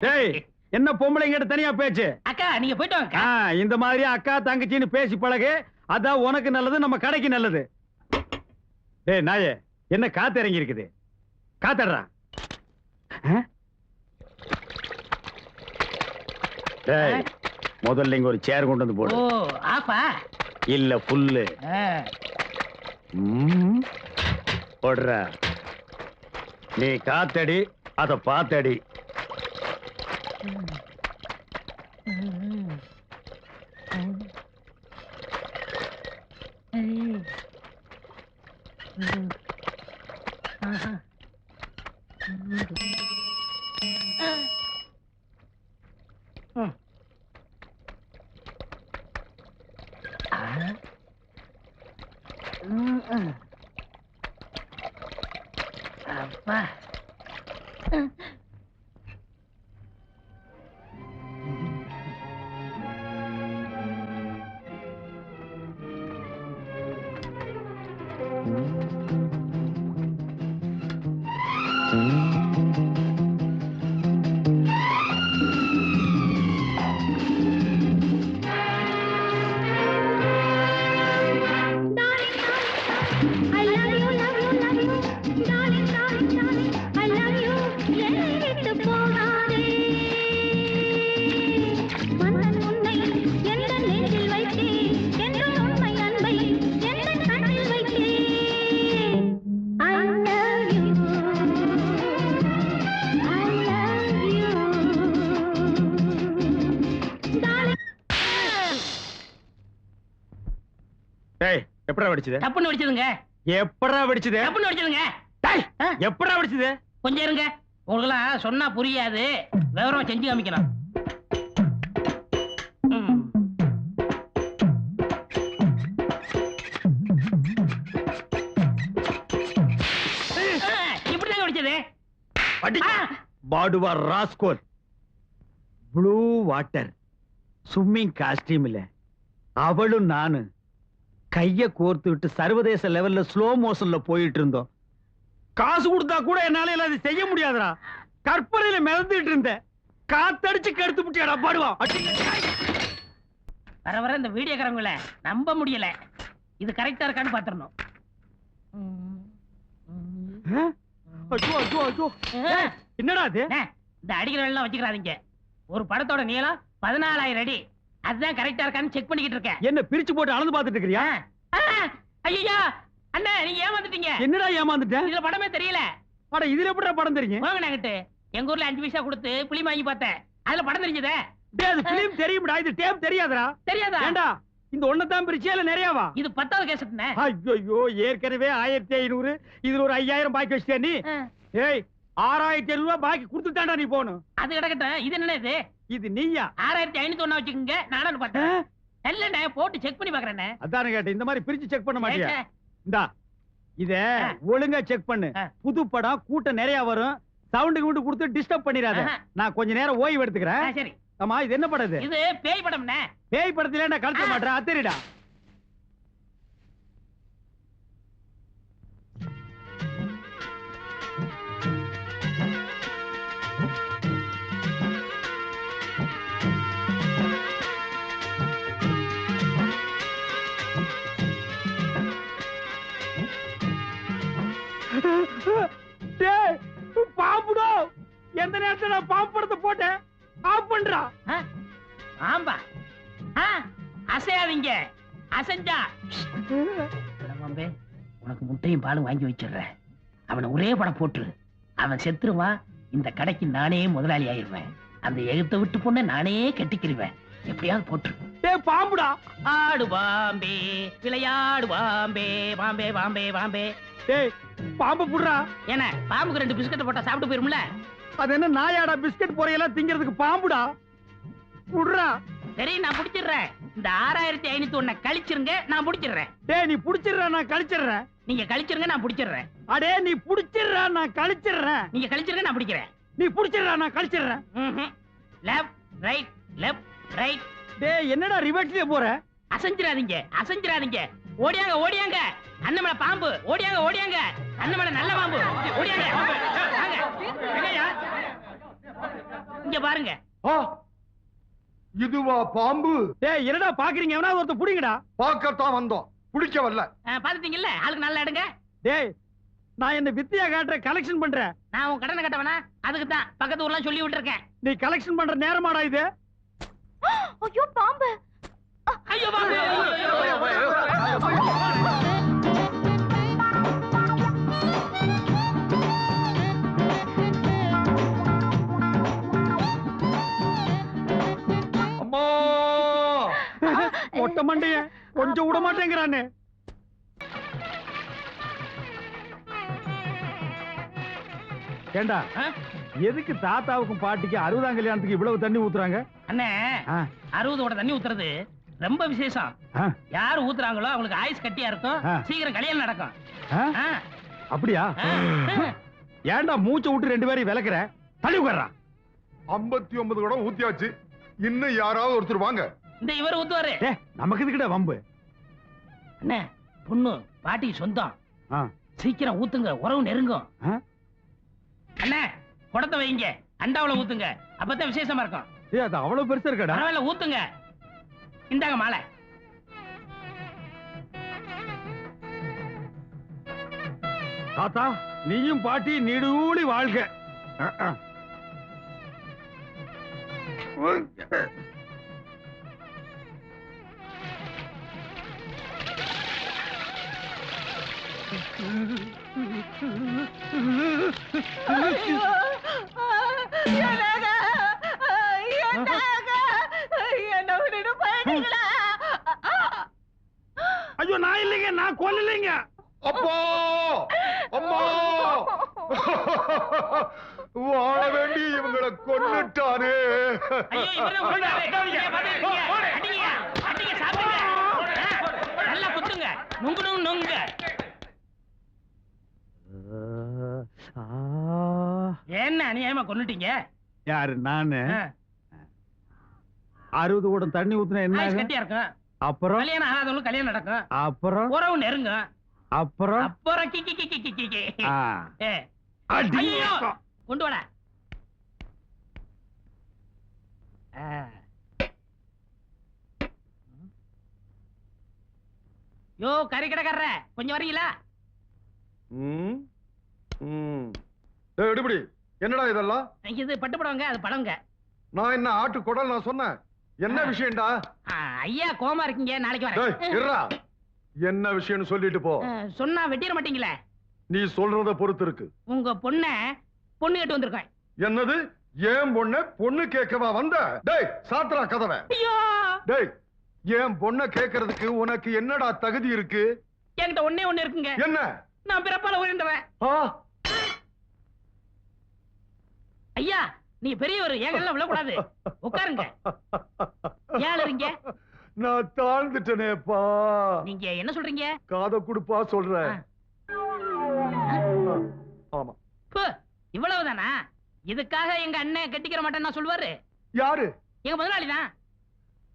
டேய் என்ன பொம்பளைங்கிட்ட தனியா பேச்சு? அக்கா நீங்க போயிட்டு இந்த மாதிரி அக்கா தங்கச்சின்னு பேசி பழகு. அதான் உனக்கு நல்லது நம்ம கடைக்கு நல்லது. டேய் நாயே என்ன காத்து இறங்கி இருக்குது காத்தடுறா? டேய் முதல்ல இங்க ஒரு சேர் கொண்டு வந்து ஓ போடு ஆப்பா இல்ல புல்லு போடுற. நீ காத்தடி அத பாத்தடி. Mm-mm. எப்படா வெடிச்சது? தப்புன்னு வெடிச்சதுங்க. எப்படா வெடிச்சது? தப்புன்னு வெடிச்சதுங்க. டேய்? எப்படா வெடிச்சது? கொஞ்சம் இருங்க. உங்களுக்கெல்லாம் சொன்னா புரியாது. விவரமா செஞ்சு காமிக்கணும் ம். ஆ, இப்படிதாங்க வெடிச்சது. பாடுவா rascal. Blue water swimming costume இல்ல. அவளும் நானு. கைய கோர்த்து விட்டு சர்வதேச லெவல்ல ஸ்லோ மோஷன்ல போயிட்டு இருந்தோம். காசு கொடுத்தா கூட என்னால இது செய்ய முடியாதுடா. கற்பனையில மிதந்துட்டு இருந்தேன். காத்தடிச்சு கெடுத்து முட்டியாடா பாடுவா. வர வர இந்த வீடியோக்காரங்கள நம்ப முடியல. இது கரெக்டா இருக்கான்னு பாத்துறணும் என்னடா அது இந்த அடிக்கிற எல்லாம் வச்சுக்கிறாதீங்க. ஒரு படத்தோட நீளம் பதினாலாயிரம் அடி. அதுதான் கரெக்டா இருக்கான்னு செக் பண்ணிக்கிட்டு இருக்கேன். என்ன பிரிச்சு போட்டு அளந்து பாத்துட்டு இருக்கிறியா? ஐயா அண்ணா நீங்க ஏமாந்துட்டீங்க. என்னடா ஏமாந்துட்டேன்? இதுல படமே தெரியல. அட இதுல எப்படா படம் தெரியும்? போங்க நாங்கிட்டு எங்க ஊர்ல அஞ்சு பைசா கொடுத்து புளி வாங்கி பார்த்தேன். அதுல படம் தெரிஞ்சதே. டேய் அது பிலிம் தெரியும்டா இது டேப் தெரியாதுடா. தெரியாதா? ஏண்டா இந்த ஒன்னதான் பிரிச்சியா இல்ல நிறையவா? இது பத்தாவது கேசட்னே ஐயோ ஏற்கனவே ஆயிரத்தி ஐநூறு இதுல ஒரு ஐயாயிரம் பாக்கி வச்சிட்டியா நீ. ஏய் ஆறாயிரத்தி ஐநூறு ரூபாய் பாக்கி கொடுத்துட்டாண்டா நீ போகணும் அது கிடக்கட்டும். இது என்ன இது நீயா? ஆறாயிரத்தி ஐநூத்தி ஒண்ணா வச்சுக்கோங்க நானும் பார்த்தேன் இல்லண்ணே போட்டு செக் பண்ணி பாக்குறேண்ணே அதானே கேட்டேன் இந்த மாதிரி பிரிச்சு செக் பண்ண மாட்டியா. இந்தா இத. ஒழுங்கா செக் பண்ணு. புது படம் கூட்டம் நிறைய வரும். சவுண்டு கிவுண்டு கொடுத்து டிஸ்டர்ப் பண்ணிடாத. நான் கொஞ்ச நேரம் ஓய்வு எடுத்துக்கிறேன். சரி. ஆமா இது என்ன படம் இது? பேய் படம்ண்ணே. பேய் படத்துல நான் கழுத்த. மாட்டேன் அத்தரிடா. நான் பாம்பு படத்தை போட்டேன். ஆஃப் பண்றா? ஆம்பா. அசையாதீங்க. அசைஞ்சா. மாம்பே உனக்கு முட்டையும் பாலும் வாங்கி வச்சிடுறேன். அவனை ஒரே படம் போட்டுரு. அவன் செத்துருவான் இந்த கடைக்கு நானே முதலாளி ஆயிருவேன் அந்த எழுத்த விட்டு பொண்ணை நானே கட்டிக்கிருவேன். எப்படியாவது போட்டுரு. டேய் பாம்புடா. ஆடு பாம்பே விளையாடு பாம்பே பாம்பே பாம்பே பாம்பே. பாம்பு புடுறா. என்ன பாம்புக்கு ரெண்டு பிஸ்கட் போட்டா சாப்பிட்டு போயிரும்ல? அது என்ன நாயாடா பிஸ்கட் பொறையெல்லாம் திங்கிறதுக்கு பாம்புடா? புடுறா சரி நான் பிடிச்சிடுறேன். இந்த ஆறாயிரத்தி ஐநூத்தி ஒன்ன கழிச்சிருங்க நான் பிடிச்சிடுறேன். டேய் நீ புடிச்சிடுறா நான் கழிச்சிடுறேன். நீங்க கழிச்சிருங்க நான் பிடிச்சிடுறேன். அடே நீ புடிச்சிடுறா நான் கழிச்சிடுறேன். நீங்க கழிச்சிருங்க நான் பிடிக்கிறேன். நீ புடிச்சிடுறா நான் கழிச்சிடுறேன். லெஃப்ட் ரைட் லெஃப்ட் ரைட் டேய் என்னடா ரிவர்ஸ்லயே போற? அசைஞ்சிராதீங்க அசைஞ்சிராதீங்க ஓடியாங்க ஓடியாங்க. அண்ணமலை பாம்பு. ஓடியாங்க ஓடியாங்க. அண்ணமலை நல்ல பாம்பு. ஓடியாங்க வாங்க. எங்கய்யா? இங்க பாருங்க இதுவா பாம்பு டேய் என்னடா பாக்குறீங்க எவனா ஒருத்தர் புடிங்கடா பார்க்கத்தான் வந்தோம் பிடிக்க வரல பாத்துட்டீங்கல்ல ஆளுக்கு நல்லா எடுங்க டேய் நான் என்ன வித்தியா காட்டுற கலெக்ஷன் பண்றேன் நான் உன் கடனை கட்டவனா அதுக்கு தான் பக்கத்து ஊர்லாம் சொல்லி விட்டுருக்கேன் நீ கலெக்ஷன் பண்ற நேரமாடா இது ஐயோ பாம்பு ஐயோ பாபு விட மாட்டேங்கிறானே ஏண்டா எதுக்கு தாத்தாவுக்கும் பாட்டிக்கு அறுபதாம் கல்யாணத்துக்கு இவ்வளவு தண்ணி ஊத்துறாங்க? அண்ணே ஆ, அறுபதோட தண்ணி ஊத்துறது ரொம்ப விசேஷம். யார் ஊத்துறாங்களோ அவங்களுக்கு ஆயுஸ் கட்டியா இருக்கும். சீக்கிரம் கல்யாணம் நடக்கும். அப்படியா? ஆ. ஏன்டா மூச்சை விட்டு ரெண்டு பேரையும் விளக்குற? தள்ளி உட்கார்றான் ஐம்பத்தி ஒன்பது கூட ஊத்தியாச்சு. இன்னும் யாராவது ஒருத்தர் வாங்க. இந்த இவர் ஊத்துவாரு. நமக்கு இதுக்கிட்ட வம்பு. அண்ணே பொண்ணு பாட்டி சொந்தம். சீக்கிரம் ஊத்துங்க உறவு நெருங்கும்? அண்ணே குடத்தை வைங்க. அண்டாவுல ஊத்துங்க. அப்பதான் விசேஷமா இருக்கும். ஏய் அது அவ்வளவு பெருசா இருக்கடா? பரவாயில்ல ஊத்துங்க. இந்தாங்க மாலை. தாத்தா நீயும் பாட்டி நீடூழி வாழ்க. ஆ, நல்லா குத்துங்க நுங்கு நுங்கு நுங்க ஆ, என்ன அநியாயமா கொன்னுட்டீங்க? யாரு நானு? அறுபது கூடம் தண்ணி ஊத்துனா என்ன? கட்டியா இருக்கும். அப்புறம்? கல்யாணம் ஆகாதவங்களுக்கு கல்யாணம் நடக்கும். அப்புறம்? உறவு நெருங்கும். அப்புறம்? அப்புறம் கி கி கி கி கி கி. ஆ. ஏ, அடி. ஐயோ கொண்டு வாடா. யோ கறி கடைக்காரர கொஞ்சம் வரீங்களா? எடுபடி. என்னடா இதெல்லாம்? இது பட்டு படவங்க அது படங்க நான் என்ன ஆட்டு குடல் நான் சொன்னேன்? என்ன. விஷயம்டா? ஐயா கோமா இருக்கீங்க நாளைக்கு வரேன். என்ன விஷயம்னு சொல்லிட்டு போ. சொன்னா வெட்டிட மாட்டீங்களே. நீ சொல்றத பொறுத்து இருக்கு. உங்க பொண்ண பொண்ணு கேட்டு வந்திருக்கேன். என்னது? ஏன் பொண்ண பொண்ணு கேட்கவா வந்த? டேய் சாத்ரா கதவை. ஐயோ! டேய் ஏன் பொண்ண கேக்குறதுக்கு உனக்கு என்னடா தகுதி இருக்கு? என்கிட்ட ஒண்ணே ஒண்ணு இருக்குங்க. என்ன? நான் பிறப்பால உயர்ந்தவன். ஐயா நீ பெரியவர் எங்கெல்லாம் விழக்கூடாது. உட்காருங்க. ஏன் இருங்க? நான் தாழ்ந்துட்டனேப்பா. நீங்க என்ன சொல்றீங்க? காத குடுப்பா சொல்றேன். ஆமா. இவ்வளவுதானா? இதுக்காக எங்க அண்ணன் கட்டிக்கிற மாட்டேன்னு நான் சொல்லுவாரு. யாரு? எங்க முதலாளி தான்.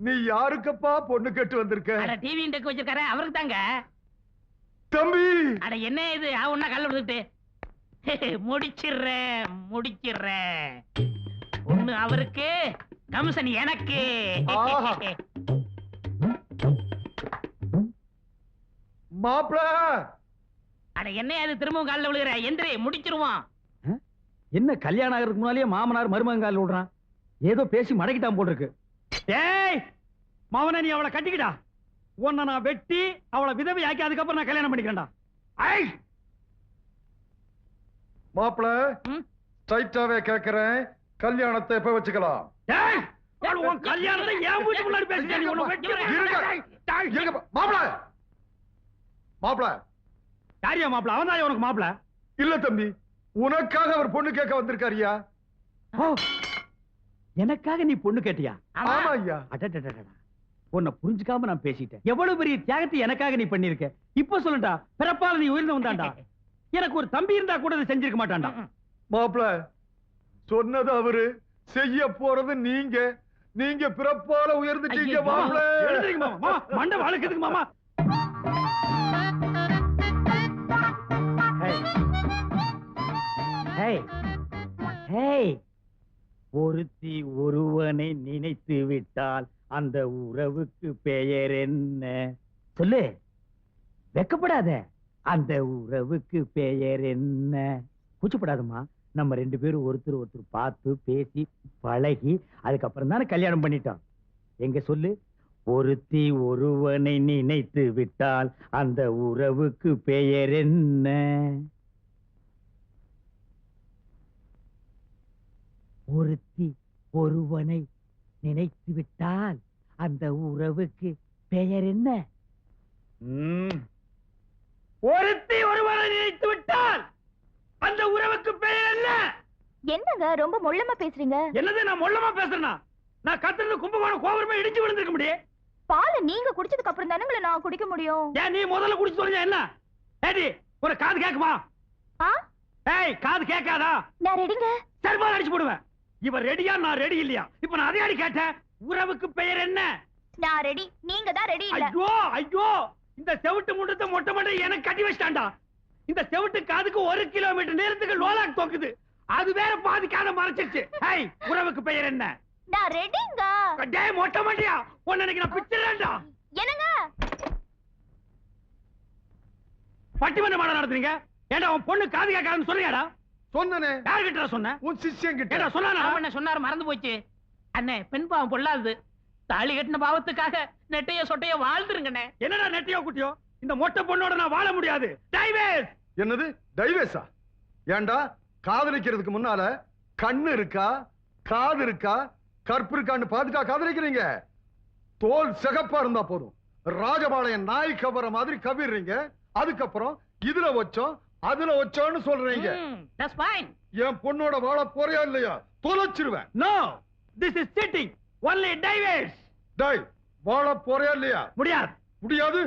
நீ யாருக்கப்பா பொண்ணு கேட்டு வந்திருக்க? டிவி டெக் வச்சிருக்காரு அவருக்கு தாங்க. தம்பி! அட என்ன இது? ஒன்னா கல்ல விடுத்துட்டு முடிச்சிடுறேன் முடிச்சிடுறேன். ஒண்ணு அவருக்கு கமிஷன் எனக்கு. மாப்பிள! அட என்ன அது திரும்பவும் காலில் விழுகிற? எந்திரி முடிச்சிருவோம். என்ன கல்யாணம் ஆகிறதுக்கு முன்னாலேயே மாமனார் மருமங்கால் விடுறான் ஏதோ பேசி மடக்கிட்டான் போல் இருக்கு டேய் மாமனை நீ அவளை கட்டிக்கிடா. உன்னை நான் வெட்டி அவளை விதவை ஆக்கி அதுக்கப்புறம் நான் கல்யாணம் பண்ணிக்கிறேன்டா. ஐ மாப்பிள ம்? ஸ்ட்ரைட்டாவே கேக்குறேன் கல்யாணத்தை எப்ப வச்சுக்கலாம்? டேய் அவள் உன் கல்யாணத்தை ஏன் வீட்டு முன்னாடி பேசிட்டே நீ? உன்னை வெட்டி இருங்க. இருங்க மாப்பிள! மாப்பிள! யாரியா மாப்பிள? அவன் தான் உனக்கு மாப்பிள? இல்ல தம்பி. உனக்காக அவர் பொண்ணு கேட்க வந்திருக்காருயா எனக்காக நீ பொண்ணு கேட்டியா? ஆமா. ஐயா அடடடடடா. உன்னை புரிஞ்சுக்காம நான் பேசிட்டேன். எவ்வளவு பெரிய தியாகத்தை எனக்காக நீ பண்ணிருக்க இப்ப சொல்லுடா பிறப்பால நீ உயர்ந்து வந்தாண்டா? எனக்கு ஒரு தம்பி இருந்தா கூட இதை செஞ்சிருக்க மாட்டான்டா மாப்பிள சொன்னது அவரு. செய்ய போறது நீங்க. நீங்க பிறப்பால உயர்ந்துட்டீங்க. மாப்பிள எழுந்திருங்க மாமா மாமா, ஒருத்தி ஒருவனை நினைத்து விட்டால் அந்த உறவுக்கு பெயர் என்ன? சொல்லு. வெக்கப்படாத. அந்த உறவுக்கு பெயர் என்ன? கூச்சப்படாதம்மா. நம்ம ரெண்டு பேரும் ஒருத்தர் ஒருத்தர் பார்த்து பேசி பழகி அதுக்கப்புறம் தானே கல்யாணம் பண்ணிட்டோம். எங்க சொல்லு? ஒருத்தி ஒருவனை நினைத்து விட்டால் அந்த உறவுக்கு பெயர் என்ன? ஒருத்தி ஒருவனை நினைத்து விட்டால் அந்த உறவுக்கு பெயர் என்ன? ஒருத்தி ஒருவனை நினைத்து விட்டால் அந்த உறவுக்கு பெயர் என்ன? என்னங்க ரொம்ப மொள்ளமா பேசுறீங்க? என்னது நான் மொள்ளமா பேசுறேனா? நான் கத்துறது கும்பகோணம் கோபுரமே இடிச்சு விழுந்திருக்க முடியும் பாலை நீங்க குடிச்சதுக்கு அப்புறம் தானுங்களே நான் குடிக்க முடியும்? ஏன் நீ முதல்ல குடிச்சு சொல்லுங்க என்ன? ஏடி ஒரு காது கேக்குமா? ஆ? ஏய் காது கேட்காதா? நான் ரெடிங்க. செருப்பால் அடிச்சு போடுவேன். இவன் ரெடியா நான் ரெடி இல்லையா? இப்ப நான் அதே அடி கேட்டேன்? உறவுக்கு பெயர் என்ன? நான் ரெடி நீங்க தான் ரெடி இல்ல. ஐயோ ஐயோ! இந்த செவிட்டு முண்டத்தை மொட்டை மொட்டை எனக்கு கட்டி வச்சிட்டான்டா. இந்த செவிட்டு காதுக்கு ஒரு கிலோமீட்டர் நேரத்துக்கு லோலாக் தோக்குது. அது வேற பாதி காதை மறைச்சிருச்சு. ஏய் உறவுக்கு பெயர் என்ன? நான் ரெடிங்க டேய் மொட்டை மண்டையா உன்னை இன்னைக்கு நான் பிச்சிடறேன்டா. என்னங்க? பட்டிமன்ற மாடம் நடத்துறீங்க? ஏன்டா உன் பொண்ணு காது கேட்காதுன்னு சொல்றியாடா? சொன்னனே. யார்கிட்ட சொன்ன? உன் சிஷ்யன் ஏடா கிட்ட சொன்னானா அவன் சொன்னாரு மறந்து போச்சு. அண்ணே பெண் பாவம் பொல்லாது தாலி கட்டின பாவத்துக்காக நெட்டைய சொட்டைய வாழ்ந்துருங்கண்ணே. என்னடா நெட்டியோ குட்டியோ? இந்த மொட்டை பொண்ணோட நான் வாழ முடியாது. டைவேஸ்! என்னது? டைவேஸா? ஏண்டா? காதலிக்கிறதுக்கு முன்னால கண்ணு இருக்கா? காது இருக்கா? கற்பு இருக்கான்னு பார்த்துட்டா காதலிக்கிறீங்க. தோல் சிகப்பா இருந்தா போதும். ராஜபாளையம் நாய் கவர மாதிரி கவிடுறீங்க அதுக்கப்புறம் இதுல வச்சோம் அதுல வச்சோம்னு சொல்றீங்க. தட்ஸ் ஃபைன் என் பொண்ணோட வாழ போறியா இல்லையா? தொலைச்சிருவேன். No this is sitting only டைவேஸ் டேய் வாழ போறியா இல்லையா? முடியாது. முடியாது?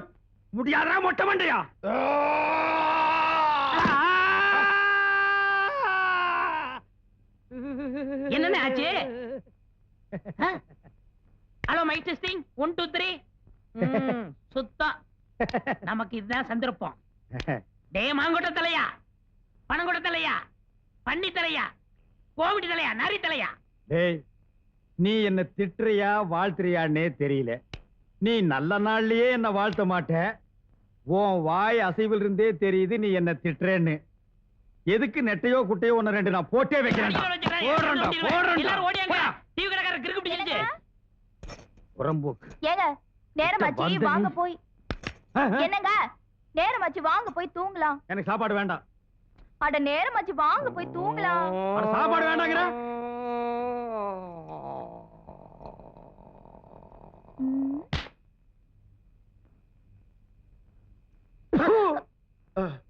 முடியாதா மொட்டை மண்டையா? என்னண்ணே ஆச்சு? Hello mic testing one two three சுத்தம். நமக்கு இதுதான் சந்தர்ப்பம். டே மாங்கொட்ட தலையா? பணங்கொட்ட தலையா? பன்னி தலையா? கோவிடி தலையா? நரி தலையா? டேய் நீ என்ன திட்டுறியா வாழ்த்துறியான்னே தெரியல. நீ நல்ல நாள்லயே என்ன வாழ்த்த மாட்ட? உன் வாய் அசைவில் இருந்தே தெரியுது நீ என்ன திட்டுறேன்னு. எதுக்கு நெட்டையோ குட்டையோ ஒன்னு ரெண்டு நான் போட்டே வைக்கிறேன்டா. போடுறேன்டா போடுறேன்டா. போடா. புறம்போக்கு ஏங்க நேரமாச்சு வந்த வாங்க போய். என்னங்க? நேரமாச்சு வாங்க போய் தூங்கலாம். எனக்கு சாப்பாடு வேண்டாம். அட நேரமாச்சு வாங்க போய் தூங்கலாம். அட, சாப்பாடு வேண்டாங்கிற. அஹ்,